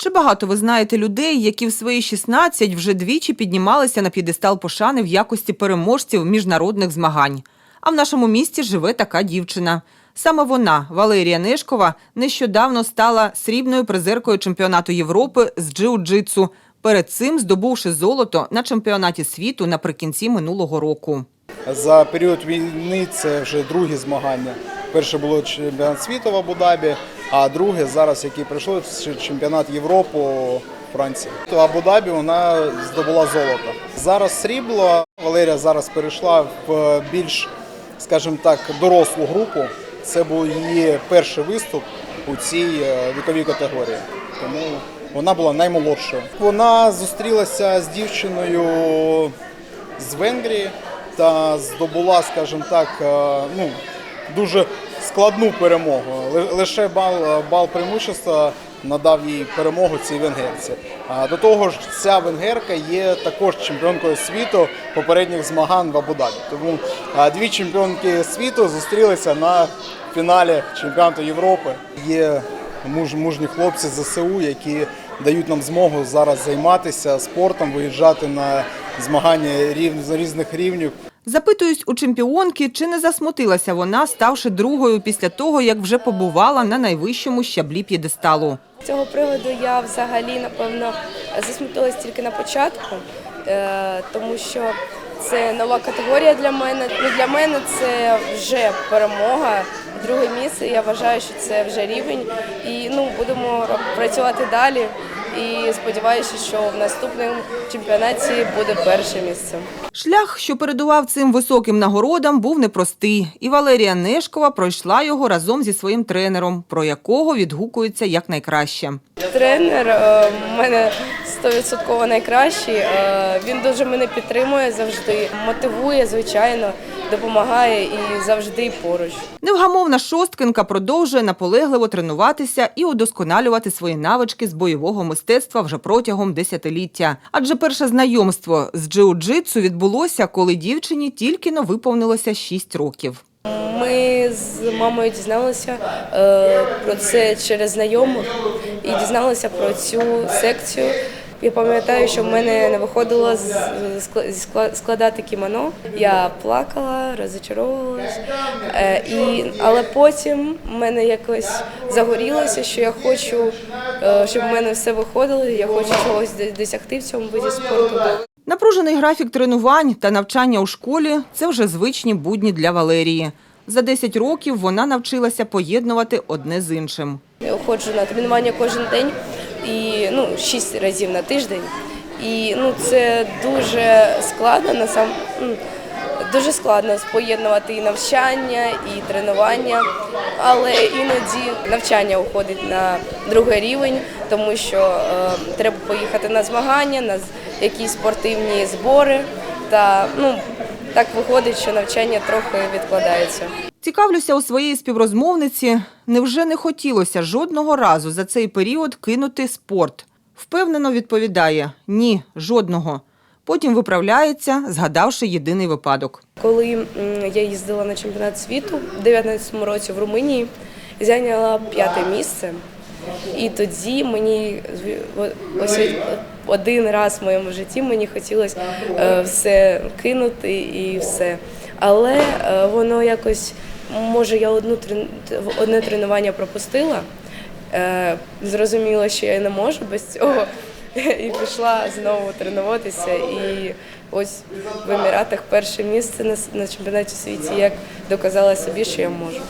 Чи багато ви знаєте людей, які в свої 16 вже двічі піднімалися на п'єдестал пошани в якості переможців міжнародних змагань? А в нашому місті живе така дівчина. Саме вона, Валерія Нешкова, нещодавно стала срібною призеркою чемпіонату Європи з джиу-джитсу, перед цим здобувши золото на чемпіонаті світу наприкінці минулого року. За період війни це вже другі змагання. Перше було чемпіонат світу в Абу-Дабі, а друге зараз, який пройшло, це чемпіонат Європи Франції. В Абу-Дабі вона здобула золото. Зараз срібло. Валерія зараз перейшла в більш, скажімо так, дорослу групу. Це був її перший виступ у цій е, віковій категорії. Тому вона була наймолодшою. Вона зустрілася з дівчиною з Венгрії та здобула, скажімо так, е, ну, дуже складну перемогу. Ли- Лише бал, бал преимущества надав їй перемогу цій венгерці. До того ж, ця венгерка є також чемпіонкою світу попередніх змагань в Абу-Дабі. Тому дві чемпіонки світу зустрілися на фіналі чемпіонату Європи. Є муж, мужні хлопці ЗСУ, які дають нам змогу зараз займатися спортом, виїжджати на змагання різних рівнів. Запитуюсь у чемпіонки, чи не засмутилася вона, ставши другою після того, як вже побувала на найвищому щаблі п'єдесталу. З цього приводу я взагалі напевно засмутилась тільки на початку, е, тому що це нова категорія для мене. Ну для мене це вже перемога. Друге місце. Я вважаю, що це вже рівень. І ну будемо працювати далі. І сподіваюся, що в наступному чемпіонаті буде перше місце. Шлях, що передував цим високим нагородам, був непростий, і Валерія Нешкова пройшла його разом зі своїм тренером, про якого відгукується як найкраще. Тренер е, в мене 100% найкращий. Е, Він дуже мене підтримує завжди, мотивує, звичайно, допомагає і завжди поруч. Невгамовна шосткинка продовжує наполегливо тренуватися і удосконалювати свої навички з бойового мистецтва вже протягом десятиліття. Адже перше знайомство з джиу-джитсу відбулося, коли дівчині тільки но виповнилося 6 років. Ми з мамою дізналися е, про це через знайомих і дізналися про цю секцію. Я пам'ятаю, що в мене не виходило складати кімоно. Я плакала, розочаровувалась. Е, і, але потім в мене якось загорілося, що я хочу, е, щоб в мене все виходило, я хочу чогось досягти в цьому виді спорту. Напружений графік тренувань та навчання у школі це вже звичні будні для Валерії. За 10 років вона навчилася поєднувати одне з іншим. Я ходжу на тренування кожен день і ну шість разів на тиждень. І ну це дуже складно на сам дуже складно поєднувати і навчання, і тренування. Але іноді навчання уходить на другий рівень, тому що е, треба поїхати на змагання, на якісь спортивні збори. Та ну так виходить, що навчання трохи відкладається. Цікавлюся у своєї співрозмовниці, невже не хотілося жодного разу за цей період кинути спорт? Впевнено відповідає ні, жодного. Потім виправляється, згадавши єдиний випадок. Коли я їздила на чемпіонат світу у 2019 році в Румунії, зайняла п'яте місце. І тоді мені ось один раз в моєму житті мені хотілося е, все кинути і все. Але е, воно якось, може, я одну одне тренування пропустила, е, зрозуміла, що я не можу без цього. І пішла знову тренуватися. І ось в Еміратах перше місце на чемпіонаті світі, як доказала собі, що я можу.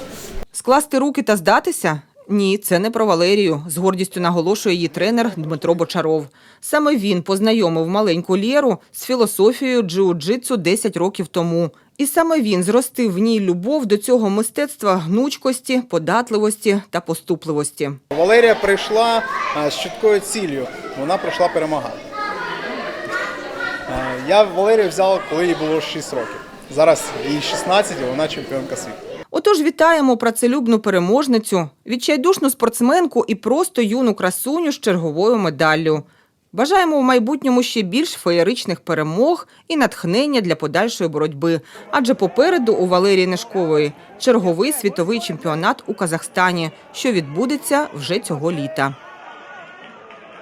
Скласти руки та здатися? Ні, це не про Валерію, з гордістю наголошує її тренер Дмитро Бочаров. Саме він познайомив маленьку Лєру з філософією джиу-джитсу 10 років тому. І саме він зростив в ній любов до цього мистецтва гнучкості, податливості та поступливості. Валерія прийшла з чіткою ціллю. Вона прийшла перемагати. Я Валерію взяв, коли їй було 6 років. Зараз їй 16, і вона чемпіонка світу. Отож, вітаємо працелюбну переможницю, відчайдушну спортсменку і просто юну красуню з черговою медаллю. Бажаємо в майбутньому ще більш феєричних перемог і натхнення для подальшої боротьби. Адже попереду у Валерії Нешкової черговий світовий чемпіонат у Казахстані, що відбудеться вже цього літа.